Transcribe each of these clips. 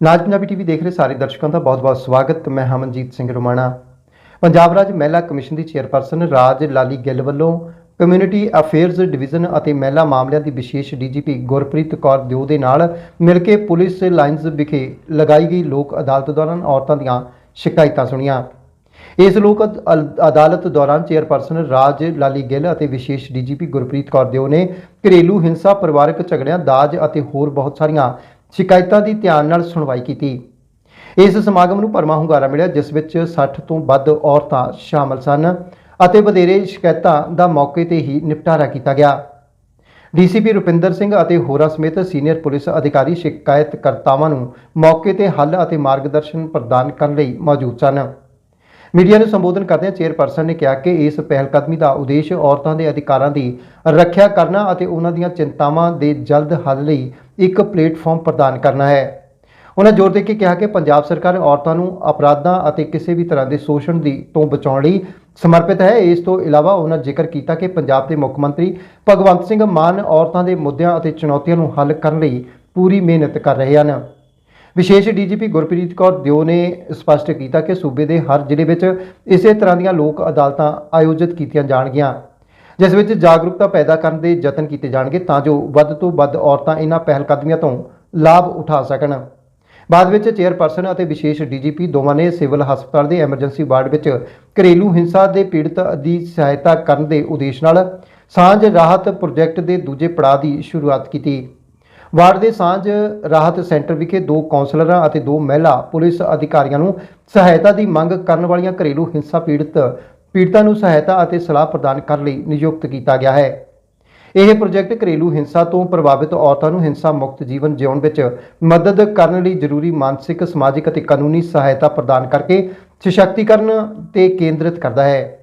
ਨਾਜ Punjabi TV ਦੇਖ ਰਹੇ ਸਾਰੇ ਦਰਸ਼ਕਾਂ ਦਾ ਬਹੁਤ-ਬਹੁਤ ਸਵਾਗਤ। ਮੈਂ ਹਮਨਜੀਤ ਸਿੰਘ ਰੋਮਾਣਾ। ਪੰਜਾਬ ਰਾਜ ਮਹਿਲਾ ਕਮਿਸ਼ਨ ਦੀ ਚੇਅਰਪਰਸਨ ਰਾਜ ਲਾਲੀ ਗਿੱਲ ਵੱਲੋਂ ਕਮਿਊਨਿਟੀ ਅਫੇਅਰਜ਼ ਡਿਵੀਜ਼ਨ ਅਤੇ ਮਹਿਲਾ ਮਾਮਲਿਆਂ ਦੀ ਵਿਸ਼ੇਸ਼ ਡੀਜੀਪੀ ਗੁਰਪ੍ਰੀਤ ਕੌਰ ਦਿਓ ਦੇ ਨਾਲ ਮਿਲ ਕੇ ਪੁਲਿਸ ਲਾਈਨਜ਼ ਵਿਖੇ ਲਗਾਈ ਗਈ ਲੋਕ ਅਦਾਲਤ ਦੌਰਾਨ ਔਰਤਾਂ ਦੀਆਂ ਸ਼ਿਕਾਇਤਾਂ ਸੁਣੀਆਂ। ਇਸ ਲੋਕ ਅਦਾਲਤ ਦੌਰਾਨ ਚੇਅਰਪਰਸਨ ਰਾਜ ਲਾਲੀ ਗਿੱਲ ਅਤੇ ਵਿਸ਼ੇਸ਼ ਡੀਜੀਪੀ ਗੁਰਪ੍ਰੀਤ ਕੌਰ ਦਿਓ ਨੇ ਘਰੇਲੂ ਹਿੰਸਾ, ਪਰਿਵਾਰਕ ਝਗੜਿਆਂ, ਦਾਜ ਅਤੇ ਹੋਰ ਬਹੁਤ ਸਾਰੀਆਂ ਸ਼ਿਕਾਇਤਾਂ ਦੀ ਧਿਆਨ ਨਾਲ ਸੁਣਵਾਈ ਕੀਤੀ। ਇਸ ਸਮਾਗਮ ਨੂੰ ਭਰਮਾ ਹੁੰਗਾਰਾ ਮਿਲਿਆ, ਜਿਸ ਵਿੱਚ 60 ਤੋਂ ਵੱਧ ਔਰਤਾਂ ਸ਼ਾਮਲ ਸਨ ਅਤੇ ਵਧੇਰੇ ਸ਼ਿਕਾਇਤਾਂ ਦਾ ਮੌਕੇ ਤੇ ਹੀ ਨਿਪਟਾਰਾ ਕੀਤਾ ਗਿਆ। ਡੀਸੀਪੀ ਰੁਪਿੰਦਰ ਸਿੰਘ ਅਤੇ ਹੋਰਾਂ ਸਮੇਤ ਸੀਨੀਅਰ ਪੁਲਿਸ ਅਧਿਕਾਰੀ, ਸ਼ਿਕਾਇਤਕਰਤਾਵਾਂ ਨੂੰ ਮੌਕੇ ਤੇ ਹੱਲ ਅਤੇ ਮਾਰਗਦਰਸ਼ਨ ਪ੍ਰਦਾਨ ਕਰਨ ਲਈ ਮੌਜੂਦ ਸਨ। ਮੀਡੀਆ ਨੂੰ ਸੰਬੋਧਨ ਕਰਦਿਆਂ ਚੇਅਰਪਰਸਨ ਨੇ ਕਿਹਾ ਕਿ ਇਸ ਪਹਿਲਕਦਮੀ ਦਾ ਉਦੇਸ਼ ਔਰਤਾਂ ਦੇ ਅਧਿਕਾਰਾਂ ਦੀ ਰੱਖਿਆ ਕਰਨਾ ਅਤੇ ਉਹਨਾਂ ਦੀਆਂ ਚਿੰਤਾਵਾਂ ਦੇ ਜਲਦ ਹੱਲ ਲਈ ਇੱਕ ਪਲੇਟਫਾਰਮ ਪ੍ਰਦਾਨ ਕਰਨਾ ਹੈ। ਉਹਨਾਂ ਜ਼ੋਰ ਦੇ ਕੇ ਕਿਹਾ ਕਿ ਪੰਜਾਬ ਸਰਕਾਰ ਔਰਤਾਂ ਨੂੰ ਅਪਰਾਧਾਂ ਅਤੇ ਕਿਸੇ ਵੀ ਤਰ੍ਹਾਂ ਦੇ ਸ਼ੋਸ਼ਣ ਦੀ ਤੋਂ ਬਚਾਉਣ ਲਈ ਸਮਰਪਿਤ ਹੈ। ਇਸ ਤੋਂ ਇਲਾਵਾ ਉਹਨਾਂ ਜ਼ਿਕਰ ਕੀਤਾ ਕਿ ਪੰਜਾਬ ਦੇ ਮੁੱਖ ਮੰਤਰੀ ਭਗਵੰਤ ਸਿੰਘ ਮਾਨ ਔਰਤਾਂ ਦੇ ਮੁੱਦਿਆਂ ਅਤੇ ਚੁਣੌਤੀਆਂ ਨੂੰ ਹੱਲ ਕਰਨ ਲਈ ਪੂਰੀ ਮਿਹਨਤ ਕਰ ਰਹੇ ਹਨ। ਵਿਸ਼ੇਸ਼ ਡੀਜੀਪੀ ਗੁਰਪ੍ਰੀਤ ਕੌਰ ਦਿਓ ਨੇ ਸਪਸ਼ਟ ਕੀਤਾ ਕਿ ਸੂਬੇ ਦੇ ਹਰ ਜ਼ਿਲ੍ਹੇ ਵਿੱਚ ਇਸੇ ਤਰ੍ਹਾਂ ਦੀਆਂ ਲੋਕ ਅਦਾਲਤਾਂ ਆਯੋਜਿਤ ਕੀਤੀਆਂ ਜਾਣਗੀਆਂ, ਜਿਸ ਵਿੱਚ ਜਾਗਰੂਕਤਾ ਪੈਦਾ ਕਰਨ ਦੇ ਯਤਨ ਕੀਤੇ ਜਾਣਗੇ ਤਾਂ ਜੋ ਵੱਧ ਤੋਂ ਵੱਧ ਔਰਤਾਂ ਇਹਨਾਂ ਪਹਿਲਕਦਮੀਆਂ ਤੋਂ ਲਾਭ ਉਠਾ ਸਕਣ। ਬਾਅਦ ਵਿੱਚ ਚੇਅਰਪਰਸਨ ਅਤੇ ਵਿਸ਼ੇਸ਼ ਡੀਜੀਪੀ ਦੋਵਾਂ ਨੇ ਸਿਵਲ ਹਸਪਤਾਲ ਦੇ ਐਮਰਜੈਂਸੀ ਵਾਰਡ ਵਿੱਚ ਘਰੇਲੂ ਹਿੰਸਾ ਦੇ ਪੀੜਤ ਦੀ ਸਹਾਇਤਾ ਕਰਨ ਦੇ ਉਦੇਸ਼ ਨਾਲ ਸਾਂਝ ਰਾਹਤ ਪ੍ਰੋਜੈਕਟ ਦੇ ਦੂਜੇ ਪੜਾਅ ਦੀ ਸ਼ੁਰੂਆਤ ਕੀਤੀ। ਵਾਰਡ ਦੇ ਸਾਂਝ ਰਾਹਤ ਸੈਂਟਰ ਵਿਖੇ ਦੋ ਕਾਉਂਸਲਰਾਂ ਅਤੇ ਦੋ ਮਹਿਲਾ ਪੁਲਿਸ ਅਧਿਕਾਰੀਆਂ ਨੂੰ ਸਹਾਇਤਾ ਦੀ ਮੰਗ ਕਰਨ ਵਾਲੀਆਂ ਘਰੇਲੂ ਹਿੰਸਾ ਪੀੜਤ ਪੀੜਤਾਂ ਨੂੰ ਸਹਾਇਤਾ ਅਤੇ ਸਲਾਹ ਪ੍ਰਦਾਨ ਕਰਨ ਲਈ ਨਿਯੁਕਤ ਕੀਤਾ ਗਿਆ ਹੈ। ਇਹ ਪ੍ਰੋਜੈਕਟ ਘਰੇਲੂ ਹਿੰਸਾ ਤੋਂ ਪ੍ਰਭਾਵਿਤ ਔਰਤਾਂ ਨੂੰ ਹਿੰਸਾ ਮੁਕਤ ਜੀਵਨ ਜਿਉਣ ਵਿੱਚ ਮਦਦ ਕਰਨ ਲਈ ਜ਼ਰੂਰੀ ਮਾਨਸਿਕ, ਸਮਾਜਿਕ ਅਤੇ ਕਾਨੂੰਨੀ ਸਹਾਇਤਾ ਪ੍ਰਦਾਨ ਕਰਕੇ ਸਸ਼ਕਤੀਕਰਨ ਤੇ ਕੇਂਦਰਿਤ ਕਰਦਾ ਹੈ।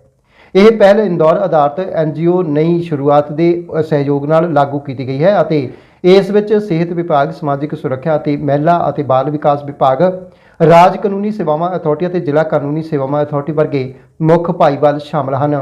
ਇਹ ਪਹਿਲ ਇੰਦੌਰ ਆਧਾਰਿਤ ਐਨਜੀਓ ਨਈ ਸ਼ੁਰੂਆਤ ਦੇ ਸਹਿਯੋਗ ਨਾਲ ਲਾਗੂ ਕੀਤੀ ਗਈ ਹੈ ਅਤੇ ਇਸ ਵਿੱਚ ਸਿਹਤ ਵਿਭਾਗ, ਸਮਾਜਿਕ ਸੁਰੱਖਿਆ ਅਤੇ ਮਹਿਲਾ ਅਤੇ ਬਾਲ ਵਿਕਾਸ ਵਿਭਾਗ, ਰਾਜ ਕਾਨੂੰਨੀ ਸੇਵਾਵਾਂ ਅਥਾਰਟੀ ਅਤੇ ਜ਼ਿਲ੍ਹਾ ਕਾਨੂੰਨੀ ਸੇਵਾਵਾਂ ਅਥਾਰਟੀ ਵਰਗੇ ਮੁੱਖ ਭਾਈਵਾਲ ਸ਼ਾਮਲ ਹਨ।